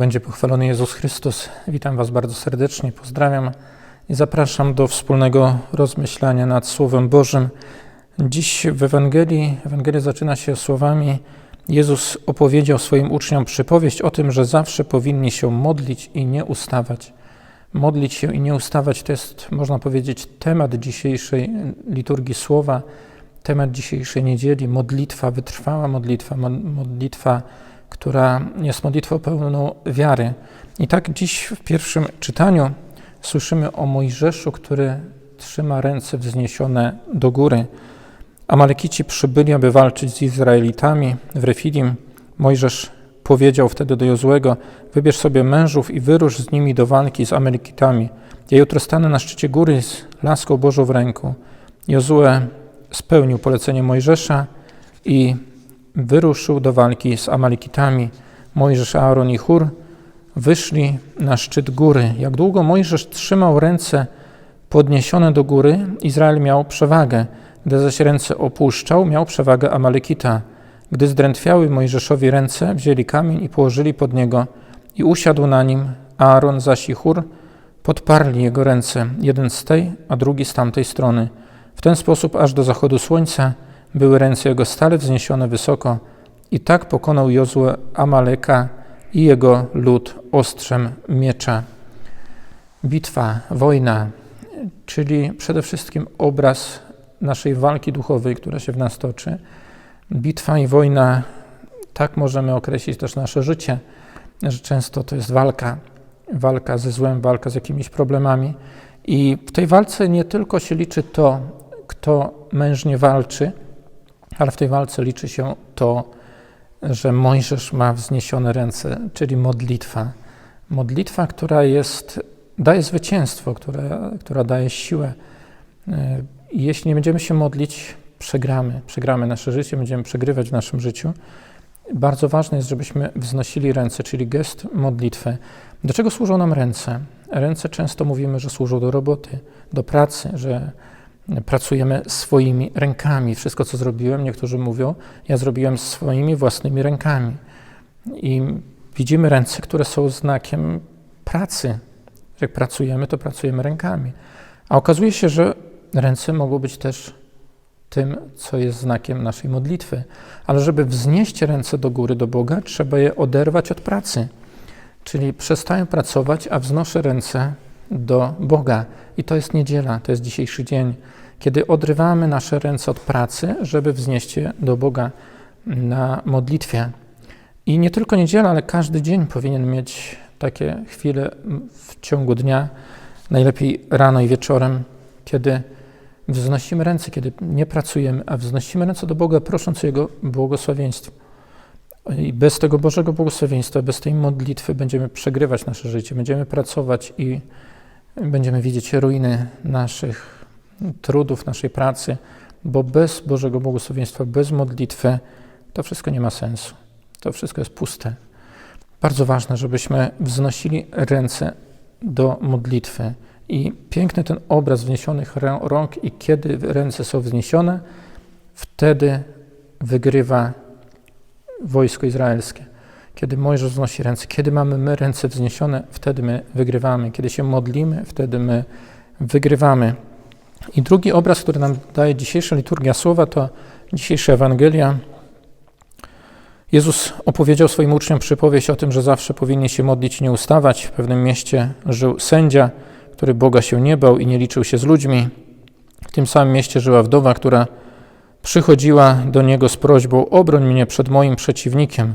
będzie pochwalony Jezus Chrystus. Witam Was bardzo serdecznie, pozdrawiam i zapraszam do wspólnego rozmyślania nad Słowem Bożym. Dziś w Ewangelii, Ewangelia zaczyna się słowami Jezus opowiedział swoim uczniom przypowieść o tym, że zawsze powinni się modlić i nie ustawać. Modlić się i nie ustawać to jest, można powiedzieć, temat dzisiejszej liturgii słowa, temat dzisiejszej niedzieli, modlitwa, wytrwała modlitwa, modlitwa która jest modlitwą pełną wiary. I tak dziś w pierwszym czytaniu słyszymy o Mojżeszu, który trzyma ręce wzniesione do góry. Amalekici przybyli, aby walczyć z Izraelitami w Refidim. Mojżesz powiedział wtedy do Jozłego: Wybierz sobie mężów i wyrusz z nimi do walki z Amalekitami. Ja jutro stanę na szczycie góry z laską Bożą w ręku. Jozue spełnił polecenie Mojżesza i wyruszył do walki z Amalekitami. Mojżesz, Aaron i Hur wyszli na szczyt góry. Jak długo Mojżesz trzymał ręce podniesione do góry, Izrael miał przewagę. Gdy zaś ręce opuszczał, miał przewagę Amalekita. Gdy zdrętwiały Mojżeszowi ręce, wzięli kamień i położyli pod niego i usiadł na nim. Aaron zaś i Hur podparli jego ręce, jeden z tej, a drugi z tamtej strony. W ten sposób aż do zachodu słońca były ręce jego stale wzniesione wysoko i tak pokonał Jozue Amaleka i jego lud ostrzem miecza. Bitwa, wojna, czyli przede wszystkim obraz naszej walki duchowej, która się w nas toczy. Bitwa i wojna, tak możemy określić też nasze życie, że często to jest walka, walka ze złem, walka z jakimiś problemami. I w tej walce nie tylko się liczy to, kto mężnie walczy, ale w tej walce liczy się to, że Mojżesz ma wzniesione ręce, czyli modlitwa. Modlitwa, która jest, daje zwycięstwo, która, która daje siłę. E, jeśli nie będziemy się modlić, przegramy. Przegramy nasze życie, będziemy przegrywać w naszym życiu. Bardzo ważne jest, żebyśmy wznosili ręce, czyli gest modlitwy. Do czego służą nam ręce? Ręce często mówimy, że służą do roboty, do pracy, że pracujemy swoimi rękami. Wszystko, co zrobiłem, niektórzy mówią, ja zrobiłem swoimi własnymi rękami. I widzimy ręce, które są znakiem pracy. Jak pracujemy, to pracujemy rękami. A okazuje się, że ręce mogą być też tym, co jest znakiem naszej modlitwy. Ale żeby wznieść ręce do góry, do Boga, trzeba je oderwać od pracy. Czyli przestaję pracować, a wznoszę ręce do Boga. I to jest niedziela, to jest dzisiejszy dzień, kiedy odrywamy nasze ręce od pracy, żeby wznieść je do Boga na modlitwie. I nie tylko niedziela, ale każdy dzień powinien mieć takie chwile w ciągu dnia, najlepiej rano i wieczorem, kiedy wznosimy ręce, kiedy nie pracujemy, a wznosimy ręce do Boga, prosząc o Jego błogosławieństwo. I bez tego Bożego błogosławieństwa, bez tej modlitwy będziemy przegrywać nasze życie, będziemy pracować i będziemy widzieć ruiny naszych trudów, naszej pracy, bo bez Bożego błogosławieństwa, bez modlitwy to wszystko nie ma sensu. To wszystko jest puste. Bardzo ważne, żebyśmy wznosili ręce do modlitwy. I piękny ten obraz wniesionych rąk, i kiedy ręce są wzniesione, wtedy wygrywa wojsko izraelskie. Kiedy Mojżesz wznosi ręce, kiedy mamy my ręce wzniesione, wtedy my wygrywamy. Kiedy się modlimy, wtedy my wygrywamy. I drugi obraz, który nam daje dzisiejsza liturgia słowa, to dzisiejsza Ewangelia. Jezus opowiedział swoim uczniom przypowieść o tym, że zawsze powinni się modlić i nie ustawać. W pewnym mieście żył sędzia, który Boga się nie bał i nie liczył się z ludźmi. W tym samym mieście żyła wdowa, która przychodziła do niego z prośbą: Obroń mnie przed moim przeciwnikiem.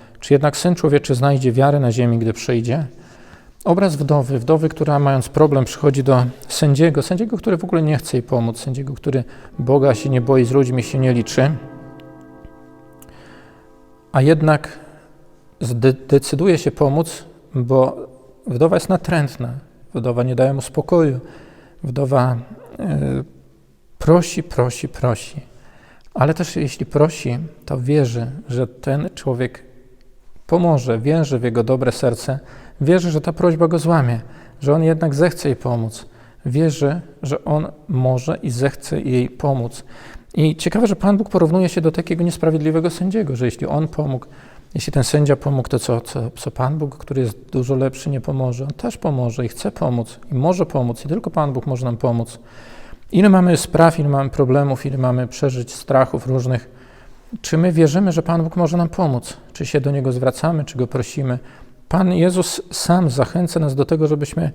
Czy jednak Syn Człowieczy znajdzie wiarę na ziemi, gdy przyjdzie? Obraz wdowy, wdowy, która mając problem przychodzi do sędziego, sędziego, który w ogóle nie chce jej pomóc, sędziego, który Boga się nie boi, z ludźmi się nie liczy, a jednak decyduje się pomóc, bo wdowa jest natrętna, wdowa nie daje mu spokoju, wdowa e, prosi, prosi, prosi. Ale też jeśli prosi, to wierzy, że ten człowiek pomoże, wierzy w jego dobre serce, wierzy, że ta prośba go złamie, że on jednak zechce jej pomóc. Wierzy, że on może i zechce jej pomóc. I ciekawe, że Pan Bóg porównuje się do takiego niesprawiedliwego sędziego, że jeśli on pomógł, jeśli ten sędzia pomógł, to co, co, co Pan Bóg, który jest dużo lepszy, nie pomoże? On też pomoże i chce pomóc, i może pomóc, i tylko Pan Bóg może nam pomóc. Ile mamy spraw, ile mamy problemów, ile mamy przeżyć strachów różnych. Czy my wierzymy, że Pan Bóg może nam pomóc? Czy się do Niego zwracamy, czy Go prosimy? Pan Jezus sam zachęca nas do tego, żebyśmy,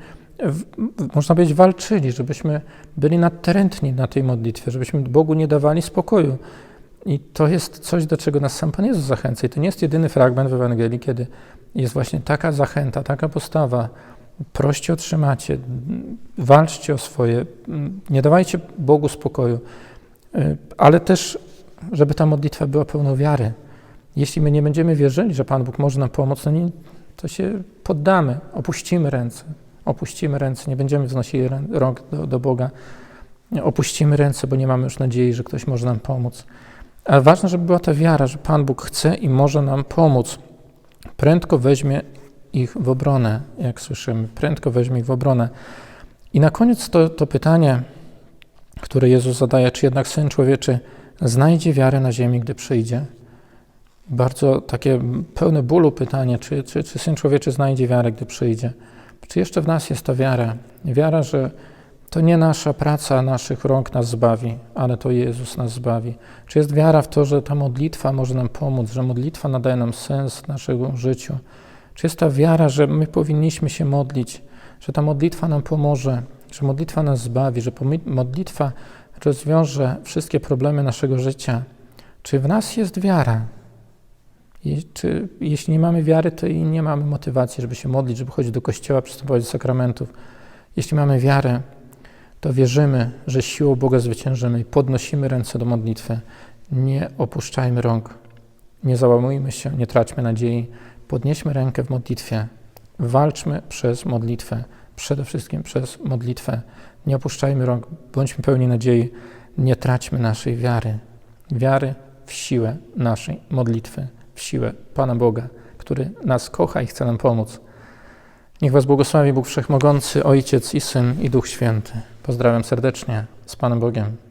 można powiedzieć, walczyli, żebyśmy byli natrętni na tej modlitwie, żebyśmy Bogu nie dawali spokoju. I to jest coś, do czego nas sam Pan Jezus zachęca. I to nie jest jedyny fragment w Ewangelii, kiedy jest właśnie taka zachęta, taka postawa. Proście otrzymacie, walczcie o swoje, nie dawajcie Bogu spokoju, Y, ale też, żeby ta modlitwa była pełną wiary. Jeśli my nie będziemy wierzyli, że Pan Bóg może nam pomóc, to, nie, to się poddamy, opuścimy ręce, opuścimy ręce, nie będziemy wznosili rąk do, do Boga, opuścimy ręce, bo nie mamy już nadziei, że ktoś może nam pomóc. Ale ważne, żeby była ta wiara, że Pan Bóg chce i może nam pomóc. Prędko weźmie ich w obronę, jak słyszymy, prędko weźmie ich w obronę. I na koniec to, to pytanie, które Jezus zadaje, czy jednak Syn Człowieczy znajdzie wiarę na ziemi, gdy przyjdzie? Bardzo takie pełne bólu pytanie, czy, czy, czy Syn Człowieczy znajdzie wiarę, gdy przyjdzie? Czy jeszcze w nas jest ta wiara? Wiara, że to nie nasza praca naszych rąk nas zbawi, ale to Jezus nas zbawi. Czy jest wiara w to, że ta modlitwa może nam pomóc, że modlitwa nadaje nam sens naszego życiu? Czy jest ta wiara, że my powinniśmy się modlić, że ta modlitwa nam pomoże, że modlitwa nas zbawi, że modlitwa rozwiąże wszystkie problemy naszego życia? Czy w nas jest wiara? I czy, jeśli nie mamy wiary, to i nie mamy motywacji, żeby się modlić, żeby chodzić do kościoła, przystępować do sakramentów. Jeśli mamy wiarę, to wierzymy, że siłą Boga zwyciężymy i podnosimy ręce do modlitwy. Nie opuszczajmy rąk, nie załamujmy się, nie traćmy nadziei. Podnieśmy rękę w modlitwie. Walczmy przez modlitwę, przede wszystkim przez modlitwę. Nie opuszczajmy rąk, bądźmy pełni nadziei, nie traćmy naszej wiary. Wiary w siłę naszej modlitwy, w siłę Pana Boga, który nas kocha i chce nam pomóc. Niech Was błogosławi Bóg Wszechmogący, Ojciec i Syn i Duch Święty. Pozdrawiam serdecznie z Panem Bogiem.